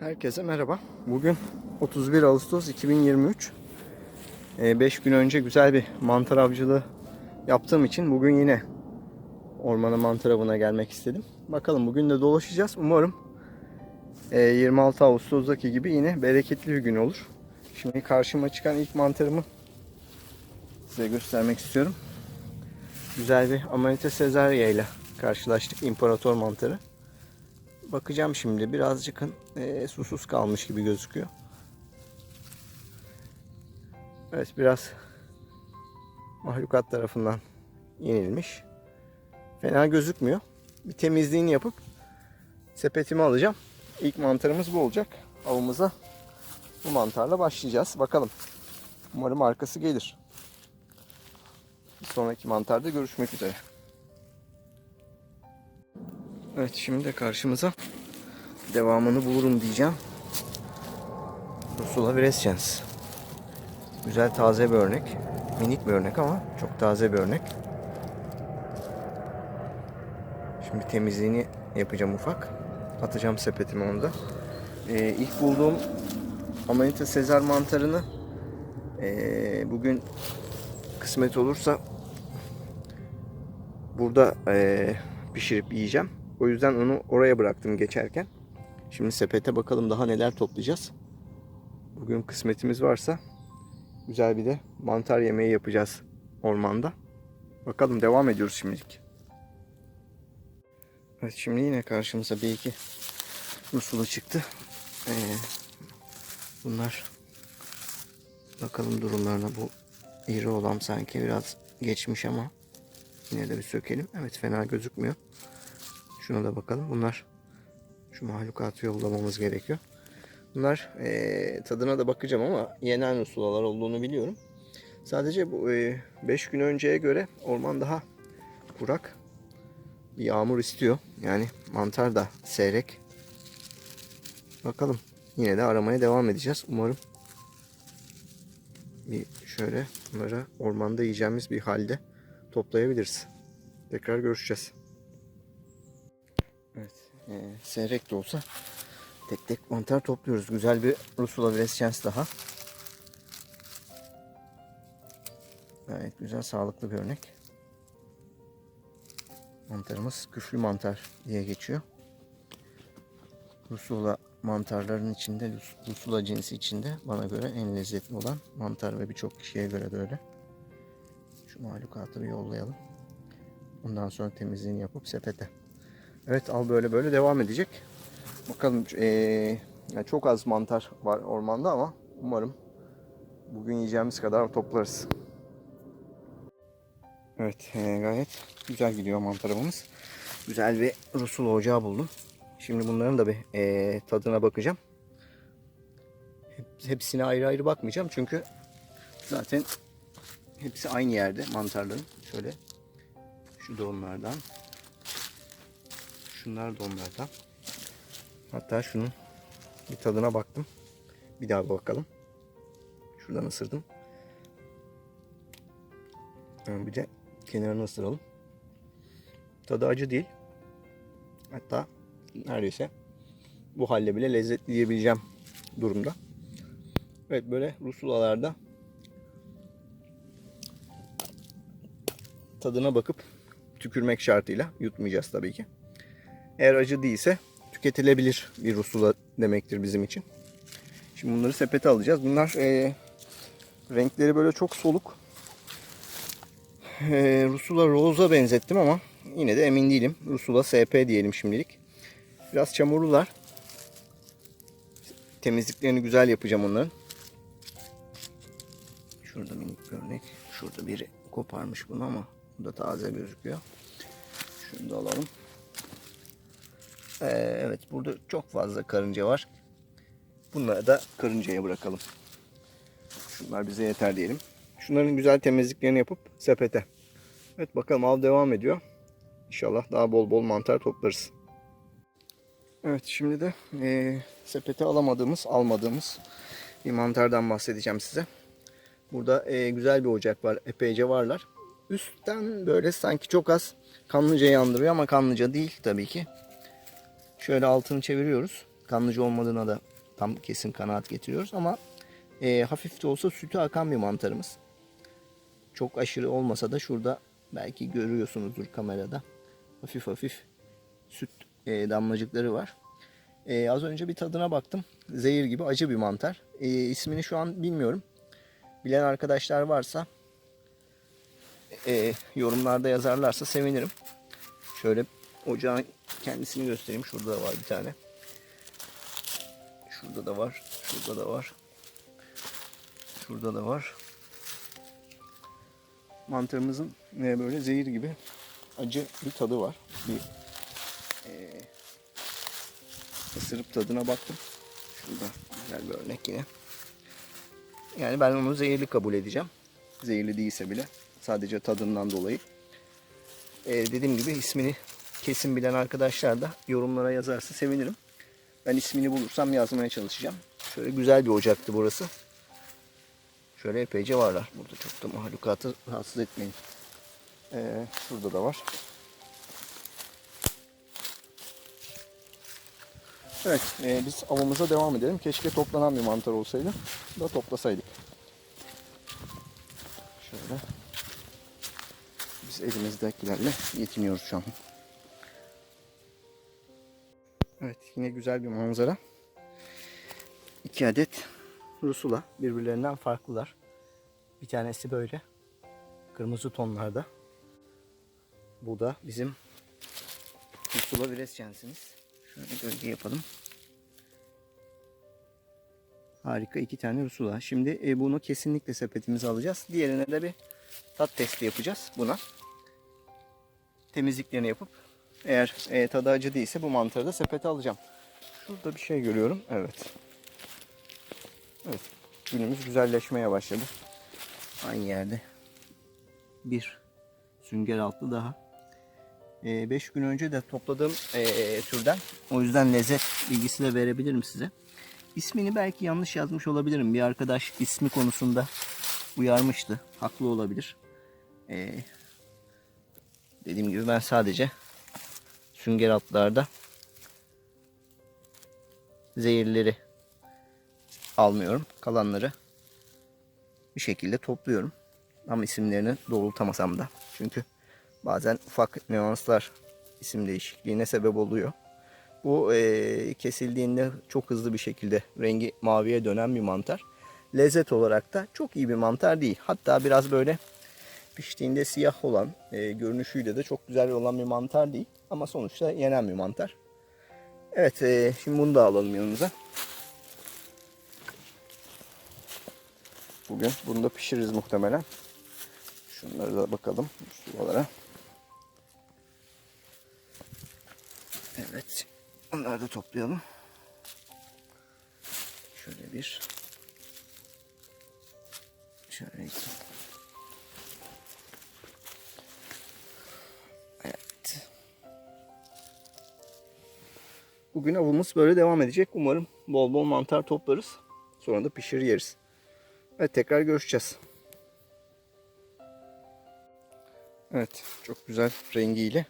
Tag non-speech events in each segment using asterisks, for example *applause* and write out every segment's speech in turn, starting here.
Herkese merhaba. Bugün 31 Ağustos 2023. 5 gün önce güzel bir mantar avcılığı yaptığım için bugün yine ormanın mantar avına gelmek istedim. Bakalım bugün de dolaşacağız. Umarım e, 26 Ağustos'taki gibi yine bereketli bir gün olur. Şimdi karşıma çıkan ilk mantarımı size göstermek istiyorum. Güzel bir Amanita Caesaria ile karşılaştık. İmparator mantarı. Bakacağım şimdi. Birazcık e, susuz kalmış gibi gözüküyor. Evet biraz mahlukat tarafından yenilmiş. Fena gözükmüyor. Bir temizliğini yapıp sepetimi alacağım. İlk mantarımız bu olacak. Avımıza bu mantarla başlayacağız. Bakalım. Umarım arkası gelir. Bir sonraki mantarda görüşmek üzere. Evet şimdi de karşımıza devamını bulurum diyeceğim. Ursula Virescens. Güzel taze bir örnek. Minik bir örnek ama çok taze bir örnek. Şimdi temizliğini yapacağım ufak. Atacağım sepetime onu da. Ee, ilk bulduğum Amanita Sezar mantarını ee, bugün kısmet olursa burada ee, pişirip yiyeceğim. O yüzden onu oraya bıraktım geçerken. Şimdi sepete bakalım daha neler toplayacağız. Bugün kısmetimiz varsa güzel bir de mantar yemeği yapacağız ormanda. Bakalım devam ediyoruz şimdilik. Evet şimdi yine karşımıza bir iki musulu çıktı. Ee, bunlar bakalım durumlarına bu iri olan sanki biraz geçmiş ama yine de bir sökelim. Evet fena gözükmüyor. Şuna da bakalım. Bunlar şu mahlukatı yollamamız gerekiyor. Bunlar eee, tadına da bakacağım ama yenen usulalar olduğunu biliyorum. Sadece bu 5 gün önceye göre orman daha kurak. Bir yağmur istiyor. Yani mantar da seyrek. Bakalım. Yine de aramaya devam edeceğiz. Umarım bir şöyle bunları ormanda yiyeceğimiz bir halde toplayabiliriz. Tekrar görüşeceğiz. Evet. E, seyrek de olsa tek tek mantar topluyoruz. Güzel bir Rusula Virescens daha. Gayet güzel, sağlıklı bir örnek. Mantarımız küflü mantar diye geçiyor. Rusula mantarların içinde, Rus- Rusula cinsi içinde bana göre en lezzetli olan mantar ve birçok kişiye göre de öyle. Şu mahlukatı bir yollayalım. Ondan sonra temizliğini yapıp sepete. Evet al böyle böyle devam edecek. Bakalım eee, yani çok az mantar var ormanda ama umarım bugün yiyeceğimiz kadar toplarız. Evet eee, gayet güzel gidiyor mantarımız. Güzel bir rusul ocağı buldum. Şimdi bunların da bir eee, tadına bakacağım. Hep- Hepsine ayrı ayrı bakmayacağım çünkü zaten hepsi aynı yerde mantarların. Şöyle şu da onlardan. Şunlar da onlardan. Hatta şunun bir tadına baktım. Bir daha bir bakalım. Şuradan ısırdım. Yani bir de kenarını ısıralım. Tadı acı değil. Hatta neredeyse bu halle bile lezzetli diyebileceğim durumda. Evet böyle rusulalarda tadına bakıp tükürmek şartıyla yutmayacağız tabii ki. Eğer acı değilse tüketilebilir bir rusula demektir bizim için. Şimdi bunları sepete alacağız. Bunlar eee, renkleri böyle çok soluk. Eee, rusula roza benzettim ama yine de emin değilim. Rusula SP diyelim şimdilik. Biraz çamurlular. Temizliklerini güzel yapacağım onların. Şurada minik bir örnek. Şurada biri koparmış bunu ama bu da taze gözüküyor. Şunu da alalım. Ee, evet burada çok fazla karınca var. Bunları da karıncaya bırakalım. Şunlar bize yeter diyelim. Şunların güzel temizliklerini yapıp sepete. Evet bakalım av devam ediyor. İnşallah daha bol bol mantar toplarız. Evet şimdi de eee, sepete alamadığımız, almadığımız bir mantardan bahsedeceğim size. Burada eee, güzel bir ocak var. Epeyce varlar. Üstten böyle sanki çok az kanlıca yandırıyor ama kanlıca değil tabii ki. Şöyle altını çeviriyoruz. kanlıcı olmadığına da tam kesin kanaat getiriyoruz ama e, hafif de olsa sütü akan bir mantarımız. Çok aşırı olmasa da şurada belki görüyorsunuzdur kamerada. Hafif hafif süt e, damlacıkları var. E, az önce bir tadına baktım. Zehir gibi acı bir mantar. E, ismini şu an bilmiyorum. Bilen arkadaşlar varsa e, yorumlarda yazarlarsa sevinirim. Şöyle ocağın kendisini göstereyim. Şurada da var bir tane. Şurada da var. Şurada da var. Şurada da var. Mantarımızın e, böyle zehir gibi acı bir tadı var. Bir e, ısırıp tadına baktım. Şurada güzel bir örnek yine. Yani ben onu zehirli kabul edeceğim. Zehirli değilse bile. Sadece tadından dolayı. Ee, dediğim gibi ismini kesin bilen arkadaşlar da yorumlara yazarsa sevinirim. Ben ismini bulursam yazmaya çalışacağım. Şöyle güzel bir ocaktı burası. Şöyle epeyce varlar. Burada çok da mahlukatı rahatsız etmeyin. Ee, şurada da var. Evet, e, biz avımıza devam edelim. Keşke toplanan bir mantar olsaydı da toplasaydık. Şöyle. Biz elimizdekilerle yetiniyoruz şu an. Evet, yine güzel bir manzara. İki adet rusula birbirlerinden farklılar. Bir tanesi böyle kırmızı tonlarda. Bu da bizim rusula virescensimiz. Şöyle gölge yapalım. Harika iki tane rusula. Şimdi e, bunu kesinlikle sepetimize alacağız. Diğerine de bir tat testi yapacağız buna. Temizliklerini yapıp eğer e, tadı acı değilse bu mantarı da sepete alacağım. Şurada bir şey görüyorum. Evet. Evet. Günümüz güzelleşmeye başladı. Aynı yerde bir sünger altlı daha. 5 gün önce de topladığım e, türden. O yüzden lezzet bilgisi de verebilirim size. İsmini belki yanlış yazmış olabilirim. Bir arkadaş ismi konusunda uyarmıştı. Haklı olabilir. E, dediğim gibi ben sadece sünger altlarda zehirleri almıyorum. Kalanları bir şekilde topluyorum. Ama isimlerini doğrultamasam da. Çünkü bazen ufak nüanslar isim değişikliğine sebep oluyor. Bu e, kesildiğinde çok hızlı bir şekilde rengi maviye dönen bir mantar. Lezzet olarak da çok iyi bir mantar değil. Hatta biraz böyle piştiğinde siyah olan, e, görünüşüyle de çok güzel olan bir mantar değil. Ama sonuçta yenen bir mantar. Evet, e, şimdi bunu da alalım yanımıza. Bugün bunu da pişiririz muhtemelen. Şunları da bakalım sulalara. Evet. Onları da toplayalım. Şöyle bir. Şöyle iki. Bugün avımız böyle devam edecek. Umarım bol bol mantar toplarız. Sonra da pişirir yeriz. Evet tekrar görüşeceğiz. Evet çok güzel rengiyle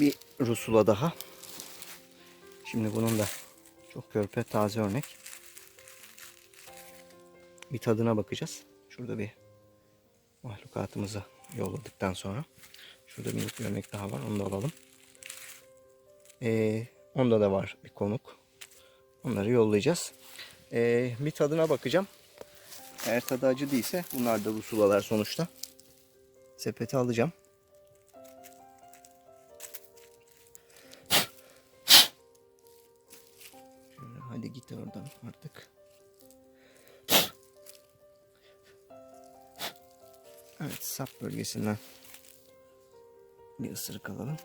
bir rusula daha. Şimdi bunun da çok körpe taze örnek. Bir tadına bakacağız. Şurada bir mahlukatımızı yolladıktan sonra. Şurada bir örnek daha var. Onu da alalım. Ee, onda da var bir konuk. Onları yollayacağız. Ee, bir tadına bakacağım. Eğer tadı acı değilse bunlar da rusulalar sonuçta. Sepete alacağım. Şöyle hadi git oradan artık. Evet sap bölgesinden bir ısırık alalım.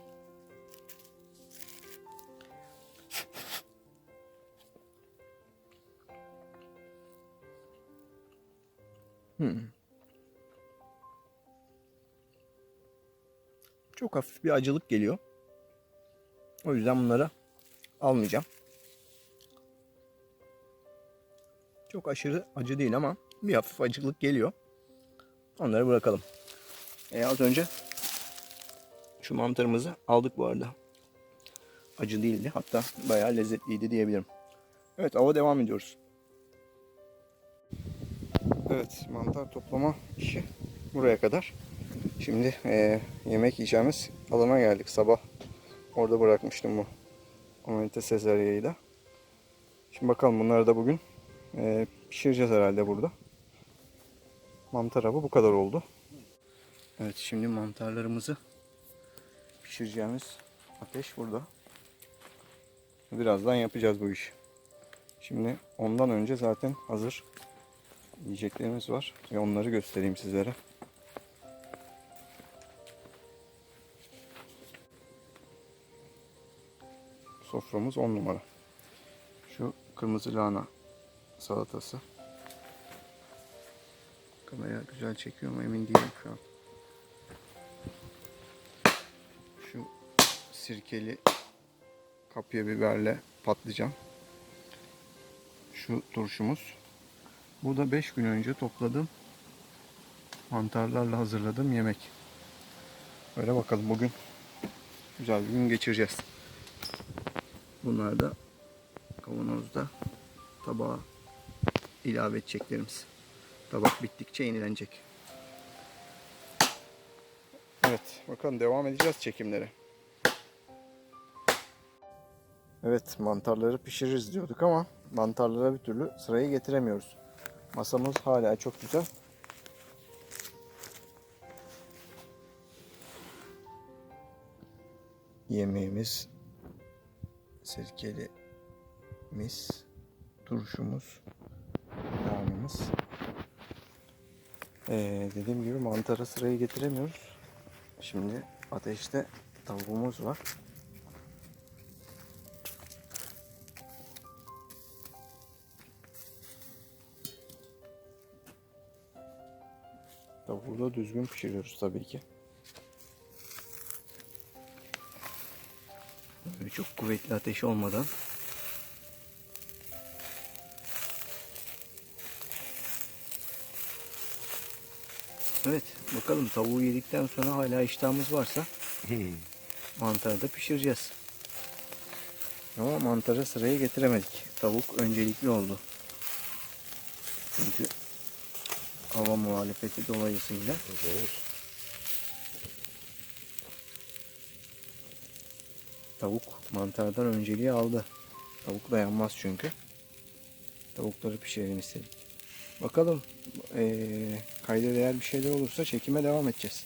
Hafif bir acılık geliyor. O yüzden bunları almayacağım. Çok aşırı acı değil ama bir hafif acılık geliyor. Onları bırakalım. E, az önce şu mantarımızı aldık bu arada. acı değildi. Hatta bayağı lezzetliydi diyebilirim. Evet ava devam ediyoruz. Evet mantar toplama işi buraya kadar. Şimdi eee, yemek yiyeceğimiz alana geldik. Sabah orada bırakmıştım bu Amanita Sezarya'yı da. Şimdi bakalım bunları da bugün eee, pişireceğiz herhalde burada. Mantar avı bu kadar oldu. Evet şimdi mantarlarımızı pişireceğimiz ateş burada. Birazdan yapacağız bu işi. Şimdi ondan önce zaten hazır yiyeceklerimiz var ve onları göstereyim sizlere. Soframız 10 numara. Şu kırmızı lahana salatası. Kamera güzel çekiyor mu emin değilim şu an. Şu sirkeli kapya biberle patlıcan. Şu turşumuz. Bu da 5 gün önce topladığım mantarlarla hazırladığım yemek. Öyle bakalım bugün güzel bir gün geçireceğiz. Bunlar da kavanozda tabağa ilave edeceklerimiz. Tabak bittikçe yenilenecek. Evet bakalım devam edeceğiz çekimlere. Evet mantarları pişiririz diyorduk ama mantarlara bir türlü sırayı getiremiyoruz. Masamız hala çok güzel. Yemeğimiz sirkeli mis, turşumuz, lahanamız. Ee, dediğim gibi mantara sırayı getiremiyoruz. Şimdi ateşte tavuğumuz var. Tavuğu da düzgün pişiriyoruz tabii ki. Böyle çok kuvvetli ateş olmadan Evet bakalım tavuğu yedikten sonra hala iştahımız varsa *laughs* mantarı da pişireceğiz. Ama mantarı sıraya getiremedik. Tavuk öncelikli oldu. Çünkü hava muhalefeti dolayısıyla. Tavuk mantardan önceliği aldı. Tavuk dayanmaz çünkü. Tavukları pişirelim istedik. Bakalım eee kayda değer bir şeyler olursa çekime devam edeceğiz.